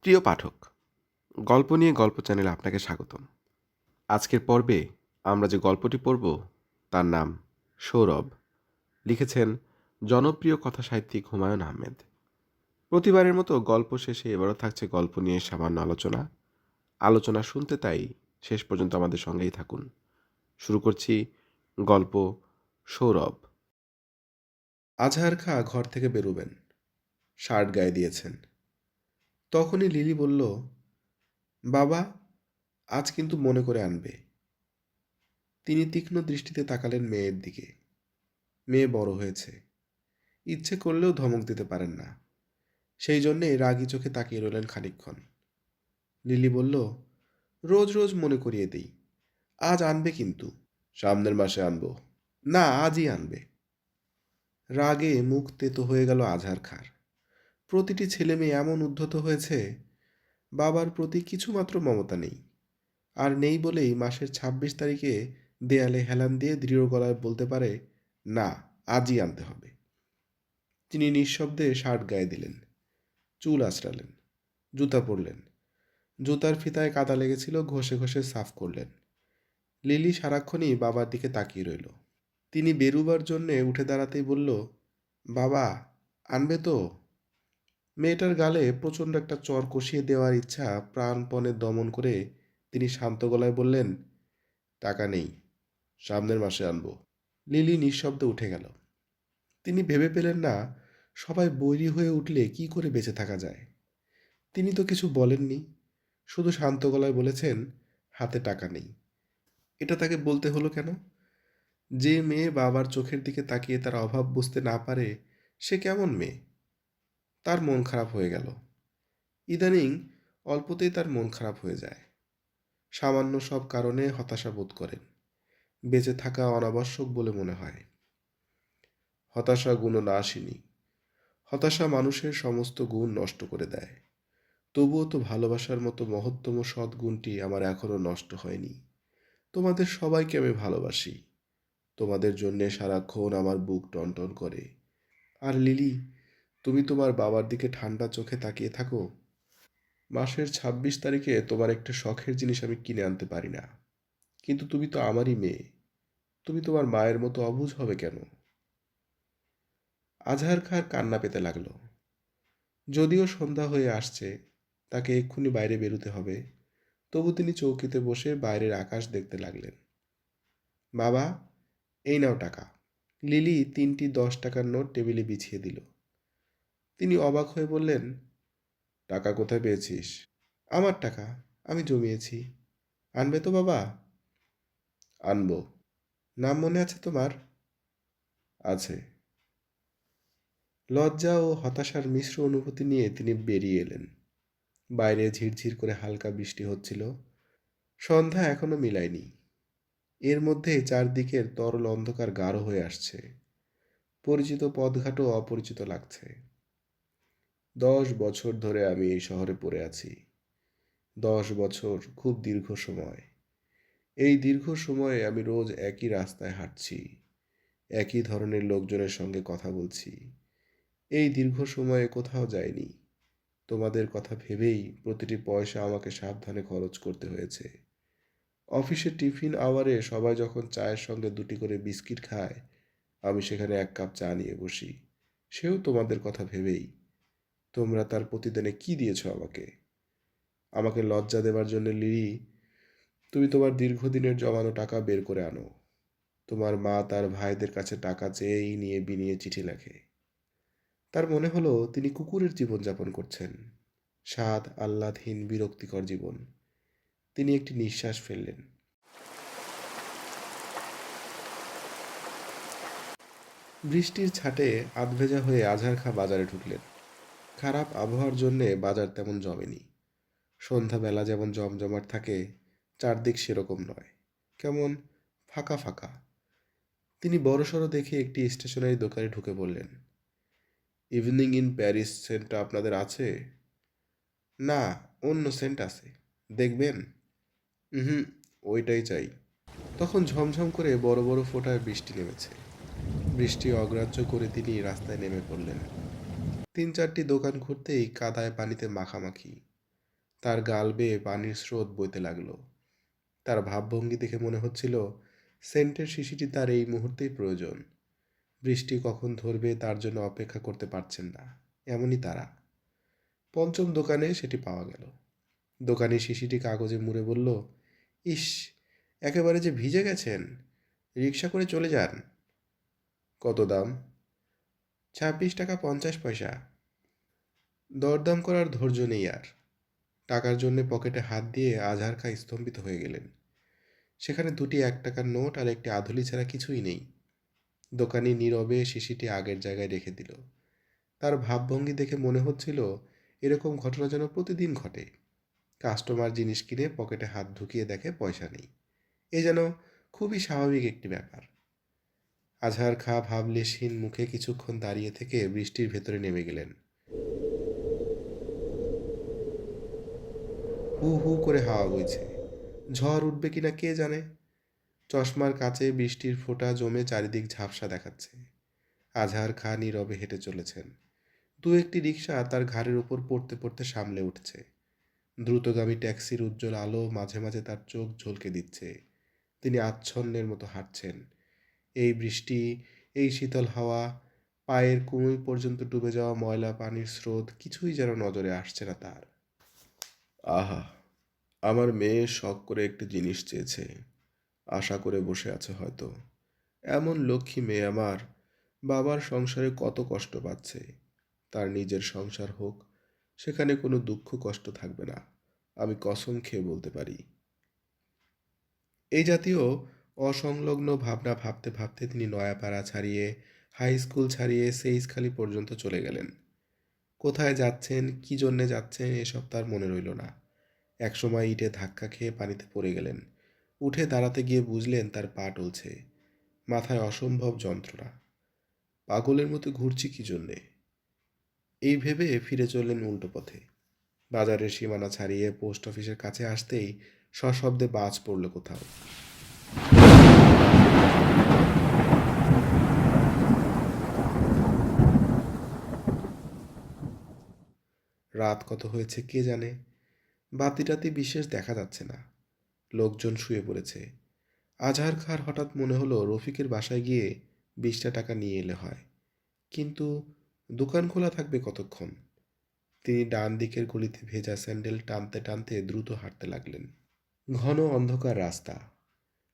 প্রিয় পাঠক, গল্প নিয়ে গল্প চ্যানেলে আপনাকে স্বাগতম। আজকের পর্বে আমরা যে গল্পটি পড়ব, তার নাম সৌরভ। লিখেছেন জনপ্রিয় কথা সাহিত্যিক হুমায়ুন আহমেদ। প্রতিবারের মতো গল্প শেষে এবারও থাকছে গল্প নিয়ে সামান্য আলোচনা। আলোচনা শুনতে তাই শেষ পর্যন্ত আমাদের সঙ্গেই থাকুন। শুরু করছি গল্প সৌরভ। আজহার খা ঘর থেকে বেরোবেন। শার্ট গায়ে দিয়েছেন। তখনই লিলি বলল, বাবা, আজ কিন্তু মনে করে আনবে। তিনি তীক্ষ্ণ দৃষ্টিতে তাকালেন মেয়ের দিকে। মেয়ে বড় হয়েছে। ইচ্ছে করলেও ধমক দিতে পারেন না। সেই জন্যে রাগি চোখে তাকিয়ে রইলেন খানিকক্ষণ। লিলি বলল, রোজ রোজ মনে করিয়ে দিই। আজ আনবে কিন্তু। সামনের মাসে আনব। না, আজই আনবে। রাগে মুখ তেতো হয়ে গেল আজহার খার। প্রতিটি ছেলে মেয়ে এমন উদ্ধত হয়েছে, বাবার প্রতি কিছুমাত্র মমতা নেই। আর নেই বলেই মাসের ২৬ তারিখে দেয়ালে হেলান দিয়ে দৃঢ় গলায় বলতে পারে, না, আজই আনতে হবে। তিনি নিঃশব্দে শার্ট গায়ে দিলেন, চুল আঁচড়ালেন, জুতা পরলেন, জুতার ফিতায় কাদা লেগেছিল, ঘষে ঘষে সাফ করলেন। লিলি সারাক্ষণই বাবার দিকে তাকিয়ে রইল। তিনি বেরুবার জন্যে উঠে দাঁড়াতেই বলল, বাবা, আনবে তো? মেয়েটার গালে প্রচণ্ড একটা চর কষিয়ে দেওয়ার ইচ্ছা প্রাণপণে দমন করে তিনি শান্ত গলায় বললেন, টাকা নেই, সামনের মাসে আনব। লিলি নিঃশব্দে উঠে গেল। তিনি ভেবে পেলেন না, সবাই বৈরি হয়ে উঠলে কি করে বেঁচে থাকা যায়। তিনি তো কিছু বলেননি, শুধু শান্ত গলায় বলেছেন, হাতে টাকা নেই। এটা তাকে বলতে হলো কেন? যে মেয়ে বাবার চোখের দিকে তাকিয়ে তার অভাব বুঝতে না পারে, সে কেমন মেয়ে? তার মন খারাপ হয়ে গেল। ইদানিং অল্পতেই তার মন খারাপ হয়ে যায়। সামান্য সব কারণে হতাশা বোধ করেন। বেঁচে থাকা অনাবশ্যক বলে মনে হয়। হতাশা গুণ আসেনি হতাশা মানুষের সমস্ত গুণ নষ্ট করে দেয়। তবুও তো ভালোবাসার মতো মহত্তম সদ্গুণটি আমার এখনও নষ্ট হয়নি। তোমাদের সবাইকে আমি ভালোবাসি। তোমাদের জন্যে সারাক্ষণ আমার বুক টনটন করে। আর লিলি তুমি তোমার বাবার দিকে ঠান্ডা চোখে তাকিয়ে থাকো। মাসের ছাব্বিশ তারিখে তোমার একটা শখের জিনিস আমি কিনে আনতে পারি না। কিন্তু তুমি তো আমারই মেয়ে। তুমি তোমার মায়ের মতো অবুঝ হবে কেন? আজহার খার কান্না পেতে লাগল। যদিও সন্ধ্যা হয়ে আসছে, তাকে এক্ষুনি বাইরে বেরোতে হবে। তবু তিনি চৌকিতে বসে বাইরের আকাশ দেখতে লাগলেন। বাবা, এই নাও টাকা। লিলি তিনটি দশ টাকার নোট টেবিলে বিছিয়ে দিল। তিনি অবাক হয়ে বললেন, টাকা কোথায় পেয়েছিস? আমার টাকা, আমি জমিয়েছি। আনবে তো বাবা? আনব। নাম মনে আছে তোমার? আছে। লজ্জা ও হতাশার মিশ্র অনুভূতি নিয়ে তিনি বেরিয়ে এলেন। বাইরে ঝিরঝির করে হালকা বৃষ্টি হচ্ছিল। সন্ধ্যা এখনও মিলায়নি। এর মধ্যে চারদিকের তরল অন্ধকার গাঢ় হয়ে আসছে। পরিচিত পথঘাটও অপরিচিত লাগছে। দশ বছর ধরে আমি এই শহরে পড়ে আছি। দশ বছর খুব দীর্ঘ সময়। এই দীর্ঘ সময়ে আমি রোজ একই রাস্তায় হাঁটছি, একই ধরনের লোকজনের সঙ্গে কথা বলছি। এই দীর্ঘ সময়ে কোথাও যায়নি তোমাদের কথা ভেবেই প্রতিটি পয়সা আমাকে সাবধানে খরচ করতে হয়েছে। অফিসে টিফিন আওয়ারে সবাই যখন চায়ের সঙ্গে দুটি করে বিস্কিট খায়, আমি সেখানে এক কাপ চা নিয়ে বসি। সেও তোমাদের কথা ভেবেই তোমরা তার প্রতিদিনে কি দিয়েছ আমাকে? আমাকে লজ্জা দেবার জন্য লিরি তুমি তোমার দীর্ঘদিনের জমানো টাকা বের করে আনো। তোমার মা তার ভাইদের কাছে টাকা চেয়েই নিয়ে বিনিয়ে চিঠি লেখে। তার মনে হলো তিনি কুকুরের জীবনযাপন করছেন। স্বাদ আহ্লাদহীন, বিরক্তিকর জীবন। তিনি একটি নিঃশ্বাস ফেললেন। বৃষ্টির ছাটে আধভেজা হয়ে আঝার খা বাজারে ঢুকলেন। খারাপ আবহাওয়ার জন্যে বাজার তেমন জমেনি। সন্ধ্যাবেলা যেমন জমজমাট থাকে, চারদিক সেরকম নয়। কেমন? ফাঁকা ফাঁকা। তিনি বড়সড় দেখে একটি স্টেশনারি দোকানে ঢুকে বললেন, ইভিনিং ইন প্যারিস সেন্টটা আপনাদের আছে? না, অন্য সেন্ট আছে। দেখবেন? হুম ওইটাই চাই। তখন ঝমঝম করে বড় বড় ফোঁটায় বৃষ্টি নেমেছে। বৃষ্টি অগ্রাহ্য করে তিনি রাস্তায় নেমে পড়লেন। তিন চারটি দোকান ঘুরতেই কাদায় পানিতে মাখামাখি। তার গাল বেয়ে পানির স্রোত বইতে লাগল। তার ভাবভঙ্গি দেখে মনে হচ্ছিল, সেন্টের শিশিটি তার এই মুহূর্তেই প্রয়োজন। বৃষ্টি কখন ধরবে তার জন্য অপেক্ষা করতে পারছেন না, এমনই তারা। পঞ্চম দোকানে সেটি পাওয়া গেল। দোকানি শিশিটি কাগজে মুড়ে বলল, ইস, একেবারে যে ভিজে গেছেন রিক্সা করে চলে যান। কত দাম? ছাব্বিশ টাকা পঞ্চাশ পয়সা। দরদাম করার ধৈর্য নেই আর। টাকার জন্যে পকেটে হাত দিয়ে আজহার খা স্তম্ভিত হয়ে গেলেন। সেখানে দুটি এক টাকার নোট আর একটি আধুলি ছাড়া কিছুই নেই। দোকানি নীরবে শিশিটি আগের জায়গায় রেখে দিল। তার ভাবভঙ্গি দেখে মনে হচ্ছিল, এরকম ঘটনা যেন প্রতিদিন ঘটে। কাস্টমার জিনিস কিনে পকেটে হাত ঢুকিয়ে দেখে পয়সা নেই। এ যেন খুবই স্বাভাবিক একটি ব্যাপার। আজহার খা ভাবলেশহীন মুখে কিছুক্ষণ দাঁড়িয়ে থেকে বৃষ্টির ভেতরে নেমে গেলেন। হু হু করে হাওয়া বইছে। ঝড় উঠবে কিনা কে জানে? চশমার কাছে বৃষ্টির ফোঁটা জমে চারিদিক ঝাপসা দেখাচ্ছে। আজহার খা নীরবে হেঁটে চলেছেন। দু একটি রিক্সা তার ঘাড়ের উপর পড়তে পড়তে সামলে উঠছে। দ্রুতগামী ট্যাক্সির উজ্জ্বল আলো মাঝে মাঝে তার চোখ ঝলকে দিচ্ছে। তিনি আচ্ছন্নের মতো হাঁটছেন। এই বৃষ্টি, এই শীতল হাওয়া, পায়ের কুমুই পর্যন্ত ডুবে যাওয়া ময়লা পানির স্রোত কিছুই যেন নজরে আসছে না তার। আহা, আমার মেয়ে শখ করে একটি জিনিস চেয়েছে। আশা করে বসে আছে হয়তো। এমন লক্ষ্মী মেয়ে আমার বাবার সংসারে কত কষ্ট পাচ্ছে। তার নিজের সংসার হোক, সেখানে কোনো দুঃখ কষ্ট থাকবে না। আমি কসম খেয়ে বলতে পারি। এই জাতীয় অসংলগ্ন ভাবনা ভাবতে ভাবতে তিনি নয়াপাড়া ছাড়িয়ে হাই স্কুল ছাড়িয়ে সেইসখালি পর্যন্ত চলে গেলেন। কোথায় যাচ্ছেন, কি জন্যে যাচ্ছেন, এসব তার মনে রইল না। একসময় ইটে ধাক্কা খেয়ে পানিতে পড়ে গেলেন। উঠে দাঁড়াতে গিয়ে বুঝলেন তার পা টলছে। মাথায় অসম্ভব যন্ত্রণা। পাগলের মতো ঘুরছি কি জন্যে? এই ভেবে ফিরে চললেন উল্টো পথে। বাজারের সীমানা ছাড়িয়ে পোস্ট অফিসের কাছে আসতেই সশব্দে বাজ পড়ল কোথাও। রাত কত হয়েছে কে জানে? বাতিটাতি বিশেষ দেখা যাচ্ছে না। লোকজন শুয়ে পড়েছে। আজহার খার হঠাৎ মনে হলো রফিকের বাসায় গিয়ে বিশটা টাকা নিয়ে এলে হয়। কিন্তু দোকান খোলা থাকবে কতক্ষণ? তিনি ডান দিকের গলিতে ভেজা স্যান্ডেল টানতে টানতে দ্রুত হাঁটতে লাগলেন। ঘন অন্ধকার রাস্তা।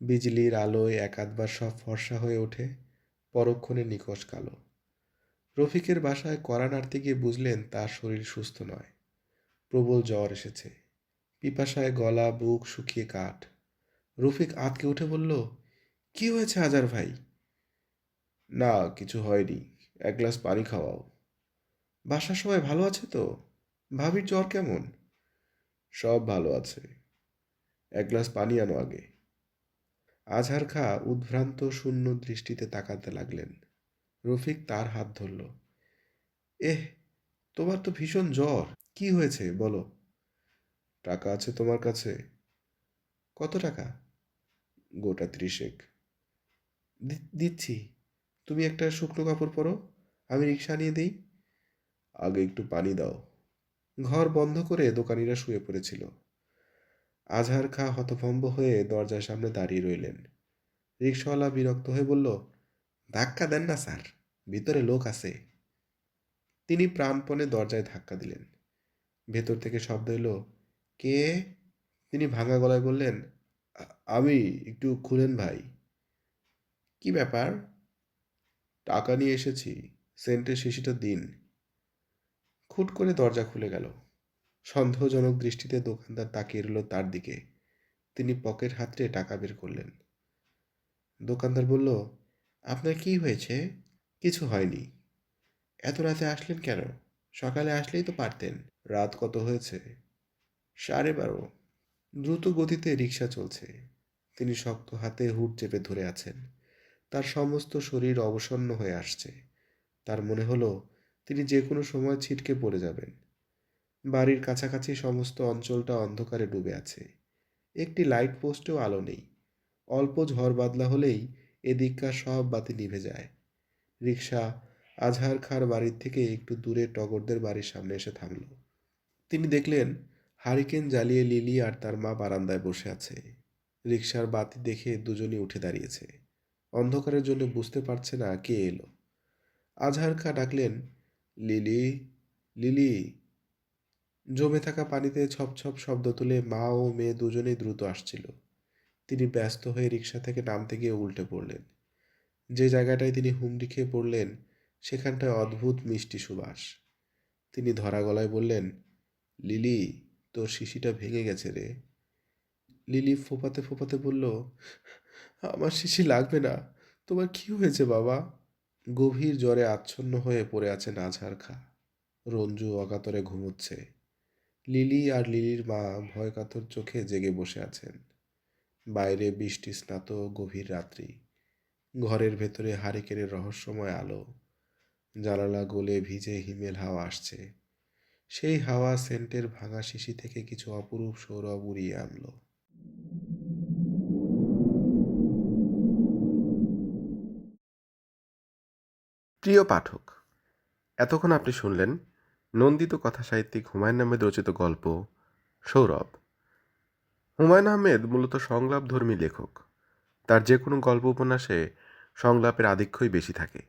বিজলির আলোয় একাধবার সব ফর্সা হয়ে ওঠে, পরক্ষণে নিকশ কালো। রফিকের বাসায় কড়া নাড়তে গিয়ে বুঝলেন তার শরীর সুস্থ নয়। প্রবল জ্বর এসেছে। পিপাসায় গলা, বুক শুকিয়ে কাঠ। রফিক আতকে উঠে বলল, কি হয়েছে হাজার ভাই? না, কিছু হয়নি। এক গ্লাস পানি খাওয়াও। বাসার সবাই ভালো আছে তো? ভাবির জ্বর কেমন? সব ভালো আছে। এক গ্লাস পানি আনো আগে। আজহার খা উদ্ভ্রান্ত শূন্য দৃষ্টিতে তাকাতে লাগলেন। রফিক তার হাত ধরল। এহ, তোমার তো ভীষণ জ্বর। কি হয়েছে, বলো? টাকা আছে তোমার কাছে। কত টাকা? গোটা ত্রিশেক। দিচ্ছি। তুমি একটা শুকনো কাপড় পরো, আমি রিক্সা নিয়ে দিই। আগে একটু পানি দাও। ঘর বন্ধ করে দোকানিরা শুয়ে পড়েছিল। আজহার খা হতভম্ব হয়ে দরজার সামনে দাঁড়িয়ে রইলেন। রিক্সাওয়ালা বিরক্ত হয়ে বলল, ধাক্কা দেন না, স্যার। ভিতরে লোক আছে। তিনি প্রাণপণে দরজায় ধাক্কা দিলেন। ভেতর থেকে শব্দ এলো, কে? তিনি ভাঙা গলায় বললেন আমি, একটু খুলেন ভাই। কি ব্যাপার? টাকা নিয়ে এসেছি, সেন্টের শিশিটা দিন। খুট করে দরজা খুলে গেল। সন্দেহজনক দৃষ্টিতে দোকানদার তাকিয়ে রইল তার দিকে। তিনি পকেট হাতড়ে টাকা বের করলেন। দোকানদার বলল, আপনার কি হয়েছে? কিছু হয়নি। এত রাতে আসলেন কেন? সকালে আসলেই তো পারতেন। রাত কত হয়েছে? সাড়ে বারো। দ্রুত গতিতে রিক্সা চলছে। তিনি শক্ত হাতে হুট চেপে ধরে আছেন। তার সমস্ত শরীর অবসন্ন হয়ে আসছে। তার মনে হলো, তিনি যে কোনো সময় ছিটকে পড়ে যাবেন। বাড়ির কাছাকাছি সমস্ত অঞ্চলটা অন্ধকারে ডুবে আছে। একটি লাইট পোস্টেও আলো নেই। অল্প ঝড় বাদলা হলেই এদিককার সব বাতি নিভে যায়। রিক্সা আজহার খার বাড়ির থেকে একটু দূরে টগরদের বাড়ির সামনে এসে থামল। তিনি দেখলেন, হারিকেন জ্বালিয়ে লিলি আর তার মা বারান্দায় বসে আছে। রিক্সার বাতি দেখে দুজনই উঠে দাঁড়িয়েছে। অন্ধকারের জন্য বুঝতে পারছে না কে এলো। আজহার খা ডাকলেন, লিলি লিলি। জমে থাকা পানিতে ছপ ছপ শব্দ তুলে মা ও মেয়ে দুজনেই দ্রুত আসছিল। তিনি ব্যস্ত হয়ে রিক্সা থেকে নামতে গিয়ে উল্টে পড়লেন। যে জায়গাটায় তিনি হুমড়ি খেয়ে পড়লেন, সেখানটায় অদ্ভুত মিষ্টি সুবাস। তিনি ধরা গলায় বললেন, লিলি, তোর শিশিটা ভেঙে গেছে রে। লিলি ফোপাতে ফোপাতে বলল, আমার শিশি লাগবে না। তোমার কি হয়েছে বাবা? গভীর জ্বরে আচ্ছন্ন হয়ে পড়ে আছে নাঝার খা। রঞ্জু অকাতরে ঘুমোচ্ছে। লিলি আর লিলির মা ভয় কাতর চোখে জেগে বসে আছেন। বাইরে বৃষ্টি স্নাত গভীর রাত্রি। ঘরের ভেতরে হারিকেনের রহস্যময় আলো। জানালা গোলে ভিজে হিমেল হাওয়া আসছে। সেই হাওয়া সেন্টের ভাঙা শিশি থেকে কিছু অপরূপ সৌরভ উড়িয়ে আনলো। প্রিয় পাঠক, এতক্ষণ আপনি শুনলেন নন্দিত কথা সাহিত্যিক হুমায়ুন আহমেদ রচিত গল্প, সৌরভ। হুমায়ুন আহমেদ মূলত সংলাপধর্মী লেখক। তার যে কোনো গল্প উপন্যাসে সংলাপের আধিক্যই বেশি থাকে।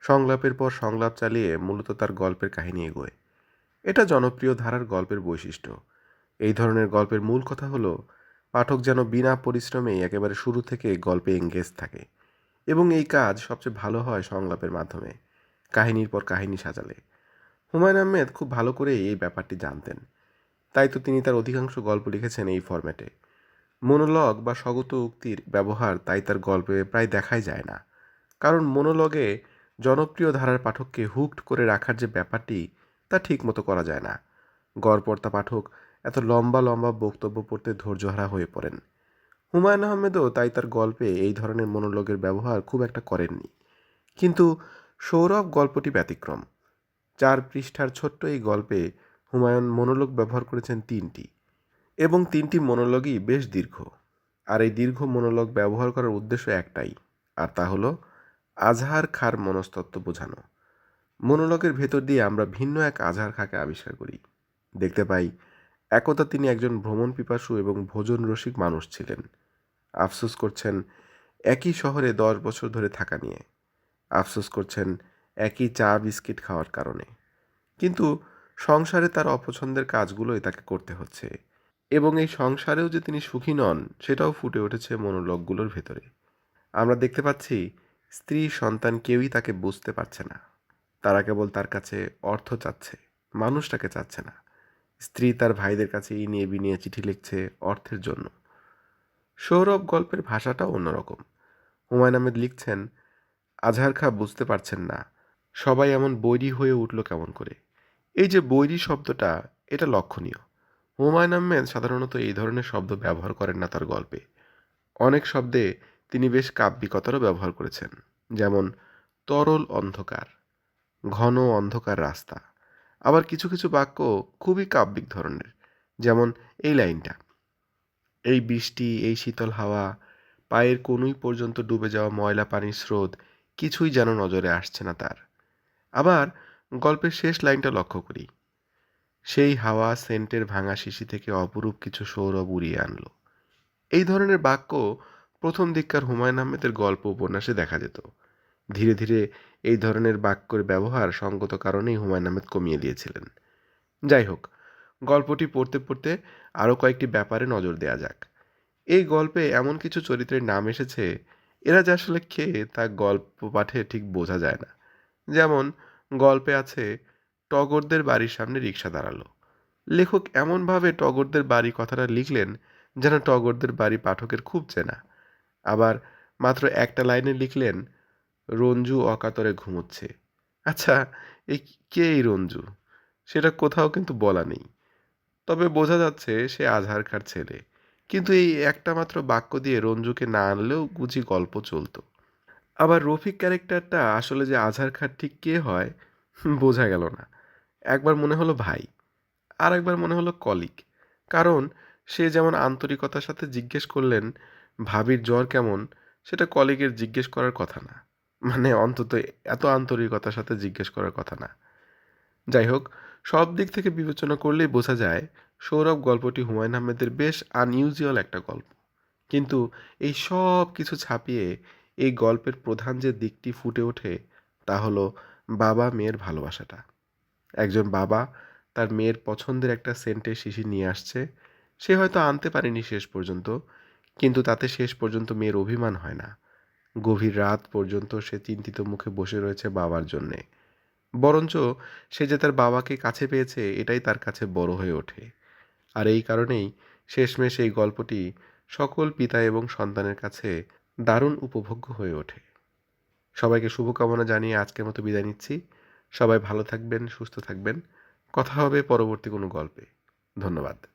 সংলাপের পর সংলাপ চালিয়ে মূলত তার গল্পের কাহিনী এগোয়। এটা জনপ্রিয় ধারার গল্পের বৈশিষ্ট্য। এই ধরনের গল্পের মূল কথা হলো, পাঠক যেন বিনা পরিশ্রমেই একেবারে শুরু থেকে গল্পে এঙ্গেজ থাকে এবং এই কাজ সবচেয়ে ভালো হয় সংলাপের মাধ্যমে। কাহিনীর পর কাহিনী সাজালে। হুমায়ুন আহমেদ খুব ভালো করেই এই ব্যাপারটি জানতেন। তাই তো তিনি তার অধিকাংশ গল্প লিখেছেন এই ফরম্যাটে। মনোলগ বা স্বগত উক্তির ব্যবহার তাই তার গল্পে প্রায় দেখাই যায় না। কারণ মনোলগে জনপ্রিয় ধারার পাঠককে হুকড করে রাখার যে ব্যাপারটি, তা ঠিকমতো করা যায় না। গড়পর্তা পাঠক এত লম্বা লম্বা বক্তব্য পড়তে ধৈর্যহারা হয়ে পড়েন। হুমায়ুন আহমেদও তাই তার গল্পে এই ধরনের মনোলগের ব্যবহার খুব একটা করেননি। কিন্তু সৌরভ গল্পটি ব্যতিক্রম। চার পৃষ্ঠার ছোট্ট এই গল্পে হুমায়ুন মনোলগ ব্যবহার করেছেন তিনটি। এবং তিনটি মনোলগই বেশ দীর্ঘ। আর এই দীর্ঘ মনোলগ ব্যবহার করার উদ্দেশ্য একটাই, আর তা হলো আজহার খার মনস্তত্ত্ব বোঝানো। মনোলগের ভেতর দিয়ে আমরা ভিন্ন এক আজহার খাকে আবিষ্কার করি। দেখতে পাই, একদা তিনি একজন ভ্রমণ পিপাসু এবং ভোজন রসিক মানুষ ছিলেন। আফসোস করছেন, একই শহরে দশ বছর ধরে থাকা নিয়ে। আফসোস করছেন একই চা, বিস্কিট খাওয়ার কারণে। কিন্তু সংসারে তার অপছন্দের কাজগুলোই তাকে করতে হচ্ছে। এবং এই সংসারেও যে তিনি সুখী নন, সেটাও ফুটে উঠেছে মনোলগগুলোর ভেতরে। আমরা দেখতে পাচ্ছি, স্ত্রী সন্তান কেউই তাকে বুঝতে পারছে না। তারা কেবল তার কাছে অর্থ চাচ্ছে, মানুষটাকে চাচ্ছে না। স্ত্রী তার ভাইদের কাছে ইনিয়ে বিনিয়ে চিঠি লিখছে অর্থের জন্য। সৌরভ গল্পের ভাষাটাও অন্যরকম। হুমায়ুন আহমেদ লিখছেন আজহার খা বুঝতে পারছেন না সবাই এমন বৈরী হয়ে উঠল কেমন করে? এই যে বৈরী শব্দটা, এটা লক্ষণীয়। হুমায়ুন আহমেদ সাধারণত এই ধরনের শব্দ ব্যবহার করেন না তার গল্পে। অনেক শব্দে তিনি বেশ কাব্যিকতারও ব্যবহার করেছেন, যেমন তরল অন্ধকার, ঘন অন্ধকার রাস্তা। আবার কিছু কিছু বাক্য খুবই কাব্যিক ধরনের, যেমন এই লাইনটা, এই বৃষ্টি, এই শীতল হাওয়া, পায়ের কোনুই পর্যন্ত ডুবে যাওয়া ময়লা পানির স্রোত, কিছুই যেন নজরে আসছে না তার। আবার গল্পের শেষ লাইনটা লক্ষ্য করি। সেই হাওয়া সেন্টের ভাঙা শিশি থেকে অপরূপ কিছু সৌরভ উড়িয়ে আনলো। এই ধরনের বাক্য প্রথম দিককার হুমায়ুন আহমেদের গল্প উপন্যাসে দেখা যেত। ধীরে ধীরে এই ধরনের বাক্যের ব্যবহার সঙ্গত কারণেই হুমায়ুন আহমেদ কমিয়ে দিয়েছিলেন। যাই হোক, গল্পটি পড়তে পড়তে আরও কয়েকটি ব্যাপারে নজর দেয়া যাক। এই গল্পে এমন কিছু চরিত্রের নাম এসেছে, এরা যে আসলে খেয়ে তা গল্প পাঠে ঠিক বোঝা যায় না। যেমন গল্পে আছে, টগরদের বাড়ির সামনে রিক্সা দাঁড়াল। লেখক এমনভাবে টগরদের বাড়ি কথাটা লিখলেন যেন টগরদের বাড়ি পাঠকের খুব চেনা। আবার মাত্র একটা লাইনে লিখলেন, রঞ্জু অকাতরে ঘুমোচ্ছে। আচ্ছা এই কে এই রঞ্জু? সেটা কোথাও কিন্তু বলা নেই। তবে বোঝা যাচ্ছে সে খার ছেলে। কিন্তু এই একটা মাত্র বাক্য দিয়ে রঞ্জুকে না আনলেও গুজি গল্প চলতো। আবার রফিক ক্যারেক্টারটা আসলে যে আজহার খার ঠিক কে হয় বোঝা গেল না। একবার মনে হলো ভাই আর একবার মনে হলো কলিক কারণ সে যেমন আন্তরিকতার সাথে জিজ্ঞেস করলেন, ভাবির জ্বর কেমন? সেটা কলিগের জিজ্ঞেস করার কথা না। মানে অন্তত এত আন্তরিকতার সাথে জিজ্ঞেস করার কথা না। যাই হোক, সব দিক থেকে বিবেচনা করলেই বোঝা যায়, সৌরভ গল্পটি হুমায়ুন আহমেদের বেশ আনইউজুয়াল একটা গল্প। কিন্তু এই সব কিছু ছাপিয়ে এই গল্পের প্রধান যে দিকটি ফুটে ওঠে তা হলো বাবা মেয়ের ভালোবাসাটা। একজন বাবা তার মেয়ের পছন্দের একটা সেন্টের শিশি নিয়ে আসছে। সে হয়তো আনতে পারেনি শেষ পর্যন্ত, কিন্তু তাতে শেষ পর্যন্ত মেয়ের অভিমান হয় না। গভীর রাত পর্যন্ত সে চিন্তিত মুখে বসে রয়েছে বাবার জন্যে। বরঞ্চ সে যে তার বাবাকে কাছে পেয়েছে, এটাই তার কাছে বড় হয়ে ওঠে। আর এই কারণেই শেষমেশ এই গল্পটি সকল পিতা এবং সন্তানের কাছে দারুণ উপভোগ্য হয়ে ওঠে। সবাইকে শুভকামনা জানিয়ে আজকের মতো বিদায় নিচ্ছি। সবাই ভালো থাকবেন, সুস্থ থাকবেন। কথা হবে পরবর্তী কোনো গল্পে। ধন্যবাদ।